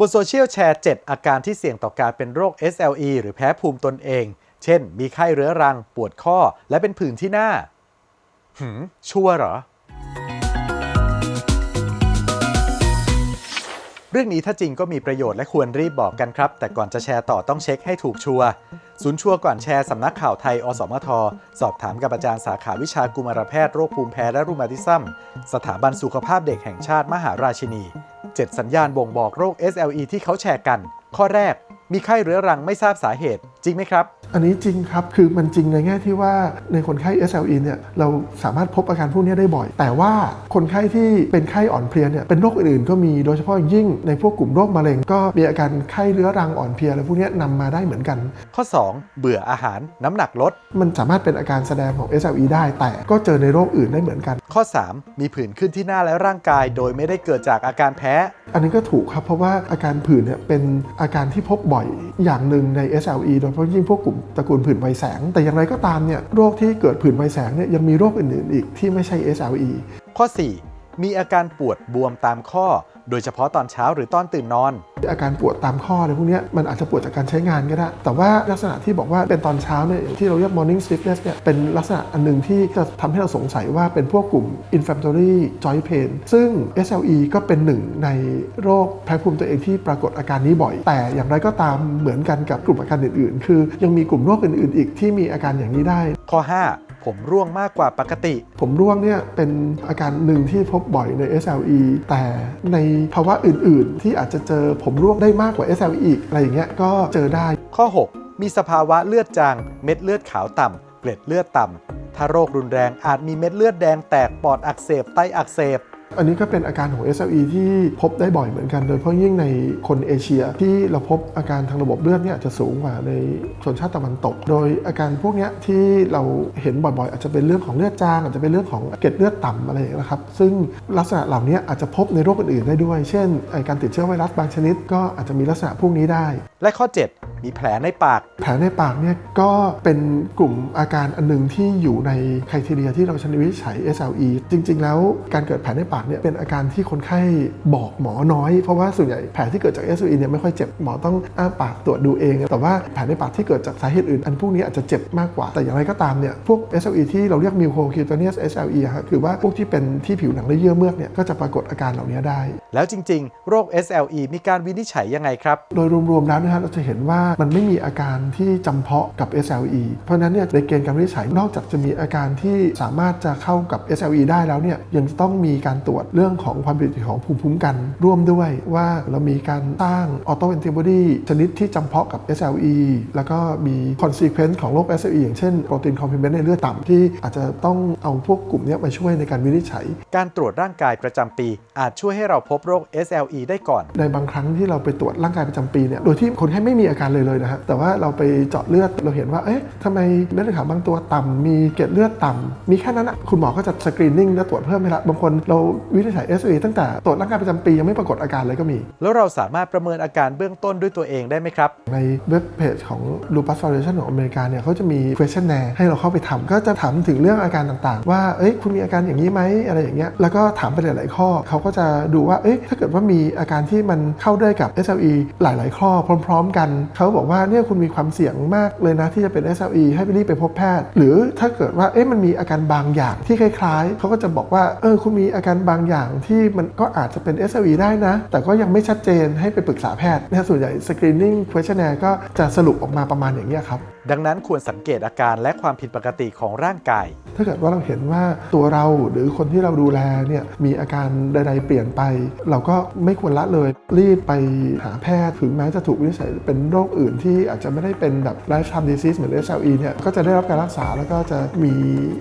บนโซเชียลแชร์ 7 อาการที่เสี่ยงต่อการเป็นโรค SLE หรือแพ้ภูมิตนเอง เช่น มีไข้เรื้อรัง ปวดข้อ และเป็นผื่นที่หน้า หืม ชัวร์เหรอ เรื่องนี้ถ้าจริงก็มีประโยชน์และควรรีบบอกกันครับ แต่ก่อนจะแชร์ต่อต้องเช็คให้ถูกชัวร์ศูนย์ชัวร์ก่อนแชร์สำนักข่าวไทย อสมท สอบถามกับอาจารย์สาขาวิชากุมารแพทย์โรคภูมิแพ้และรูมาติซัมสถาบันสุขภาพเด็กแห่งชาติมหาราชินี 7 สัญญาณบ่งบอกโรค SLE ที่เขาแชร์กัน ข้อแรก มีไข้เรื้อรังไม่ทราบสาเหตุ จริงไหมครับ อันนี้จริงครับ คือมันจริงในแง่ที่ว่าในคนไข้ SLE เนี่ยเราสามารถพบอาการพวกนี้ได้บ่อย แต่ว่าคนไข้ที่เป็นไข้อ่อนเพลียเนี่ยเป็นโรคอื่นๆก็มีโดยเฉพาะอย่างยิ่งในพวกกลุ่มโรคมะเร็ง ก็มีอาการไข้เรื้อรังอ่อนเพลียอะไรพวกนี้นำมาได้เหมือนกัน ข้อ 2 เบื่ออาหารน้ำหนักลด มันสามารถเป็นอาการแสดงของ SLE ได้ แต่ก็เจอในโรคอื่นได้เหมือนกัน ข้อ 3 มีผื่นขึ้นที่หน้าและร่างกาย โดยไม่ได้เกิดจากอาการแพ้ อันนี้ก็ถูกครับเพราะว่าอาการผื่นเนี่ยเป็นอาการที่พบบ่อยอย่างหนึ่งใน SLE โดยเฉพาะยิ่งพวกกลุ่มตระกูลผื่นไวแสง แต่อย่างไรก็ตามเนี่ยโรคที่เกิดผื่นไวแสงเนี่ยยังมีโรคอื่นๆ อีกที่ไม่ใช่ SLE ข้อ 4 มีอาการปวดบวมตามข้อ โดยเฉพาะตอนเช้าหรือตอนตื่นนอน อาการปวดตามข้ออะไรพวกเนี้ยมันอาจจะปวดจากการใช้งานก็ได้ แต่ว่าลักษณะที่บอกว่าเป็นตอนเช้าเนี่ยอย่างที่เราเรียก morning stiffness เนี่ยเป็นลักษณะอันหนึ่งที่จะทำให้เราสงสัยว่าเป็นพวกกลุ่ม inflammatory joint pain ซึ่ง SLE ก็เป็นหนึ่งในโรคแพ้ภูมิตัวเองที่ปรากฏอาการนี้บ่อย แต่อย่างไรก็ตามเหมือนกันกับกลุ่มอาการอื่น ๆ คือยังมีกลุ่มโรคอื่น ๆ อีกที่มีอาการอย่างนี้ได้ ข้อ 5 ผมร่วงมากกว่าปกติ ผมร่วงเนี่ยเป็นอาการหนึ่งที่พบบ่อยใน SLE แต่ในภาวะอื่นๆ ที่อาจจะเจอผมร่วงได้มากกว่า SLE อีกอะไรอย่างเงี้ยก็เจอได้ ข้อ 6 มีสภาวะเลือดจาง เม็ดเลือดขาวต่ำเกล็ดเลือดต่ำถ้าโรครุนแรงอาจมีเม็ดเลือดแดงแตกปอดอักเสบไตอักเสบ อันนี้ก็เป็นอาการของ SLE ที่พบได้บ่อยเหมือนกัน โดยเฉพาะยิ่งในคนเอเชีย ที่เราพบอาการทางระบบเลือดเนี่ยจะสูงกว่าในชนชาติตะวันตก โดยอาการพวกนี้ที่เราเห็นบ่อยๆ อาจจะเป็นเรื่องของเลือดจาง อาจจะเป็นเรื่องของเกล็ดเลือดต่ำอะไรอย่างนี้นะครับ ซึ่งลักษณะเหล่านี้อาจจะพบในโรคอื่นๆได้ด้วย เช่น การติดเชื้อไวรัสบางชนิดก็อาจจะมีลักษณะพวกนี้ได้ และข้อ 7 มีแผลในปาก แผลในปากเนี่ยก็เป็นกลุ่มอาการอันหนึงที่อยู่ในไครทีเรียที่เราใช้วินิจฉัย SLE จริง ๆ แล้วการเกิดแผลในปากเนี่ยเป็นอาการที่คนไข้บอกหมอน้อย เพราะว่าส่วนใหญ่แผลที่เกิดจาก SLE เนี่ยไม่ค่อยเจ็บหมอต้องอ้าปากตรวจดูเอง แต่ว่าแผลในปากที่เกิดจากสาเหตุอื่น อันพวกนี้อาจจะเจ็บมากกว่าแต่อย่างไรก็ตามเนี่ยพวก SLE ที่เราเรียก mucocutaneous SLE อะครับคือว่าพวกที่เป็นที่ผิวหนังและเยื่อเมือกเนี่ยก็จะปรากฏอาการเหล่านี้ได้ แล้วจริง ๆ โรค SLE มีการวินิจฉัยยังไงครับโดยรวมๆแล้วนะฮะเราจะเห็นว่ามันไม่มีอาการที่จำเพาะกับ SLE เพราะฉะนั้นเนี่ยในเกณฑ์การวินิจฉัยนอกจากจะมีอาการที่สามารถจะเข้ากับ SLE ได้แล้วเนี่ยยังจะต้องมีการตรวจเรื่องของความผิดปกติของภูมิคุ้มกัน ร่วมด้วยว่าเรามีการสร้างออโตแอนติบอดีชนิดที่จำเพาะกับ SLE แล้วก็มี consequence ของโรค SLE อย่างเช่นโปรตีนคอมเพลเมนต์ในเลือดต่ำที่อาจจะต้องเอาพวกกลุ่มเนี้ยมาช่วยในการวินิจฉัย การตรวจร่างกายประจำปี อาจช่วยให้เราพบโรค SLE ได้ก่อน ในบางครั้งที่เราไปตรวจร่างกายประจำปีเนี่ยโดยที่คนไข้ไม่มีอาการเลยเลยนะฮะแต่ว่าเราไปเจาะเลือดเราเห็นว่าเอ๊ะทำไมเม็ดเลือดขาวบางตัวต่ำมีเกล็ดเลือดต่ำมีแค่นั้นอะคุณหมอก็จะสกรีนนิ่งและตรวจเพิ่มให้ละบางคนเราวินิจฉัย SLE ตั้งแต่ตรวจร่างกายประจำปียังไม่ปรากฏอาการเลยก็มี แล้วเราสามารถประเมินอาการเบื้องต้นด้วยตัวเองได้ไหมครับ ในเว็บเพจของ Lupus Foundation ของอเมริกาเนี่ยเขาจะมี questionnaire ให้เราเข้าไปทำก็จะถามถึงเรื่องอาการต่างๆ ว่าเอ้ยคุณมีอาการอย่างนี้ไหมอะไรอย่างเงี้ยแล้วก็ถามไปหลายๆข้อเขาก็จะดูว่าเอ้ยถ้าเกิดว่ามีอาการที่มันเข้าได้กับ SLE หลาย ๆ ข้อพร้อม ๆ กันเขาบอกว่าเนี่ยคุณมีความเสี่ยงมากเลยนะที่จะเป็น SLE ให้ไปรีบไปพบแพทย์ หรือถ้าเกิดว่าเอ๊ะมันมีอาการบางอย่างที่คล้ายๆ เขาก็จะบอกว่าเออคุณมีอาการบางอย่างที่มันก็อาจจะเป็น SLE ได้นะ แต่ก็ยังไม่ชัดเจนให้ไปปรึกษาแพทย์นะส่วนใหญ่ screening questionnaire ก็จะสรุปออกมาประมาณอย่างนี้ยครับดังนั้นควรสังเกตอาการและความผิดปกติของร่างกาย ถ้าเกิดว่าเราเห็นว่าตัวเราหรือคนที่เราดูแลเนี่ยมีอาการใด ๆ เปลี่ยนไป เราก็ไม่ควรละเลยรีบไปหาแพทย์ถึงแม้จะถูกวินิจฉัยเป็นโรคอื่นที่อาจจะไม่ได้เป็นแบบ lifetime disease เหมือน SLE เนี่ยก็จะได้รับการรักษาแล้วก็จะมี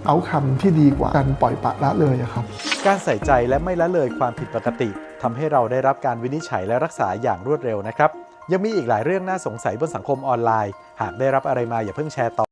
เอาคำที่ดีกว่าการปล่อยปละละเลยครับ การใส่ใจและไม่ละเลยความผิดปกติทำให้เราได้รับการวินิจฉัยและรักษาอย่างรวดเร็วนะครับ ยังมีอีกหลายเรื่องน่าสงสัยบนสังคมออนไลน์ หากได้รับอะไรมาอย่าเพิ่งแชร์ต่อ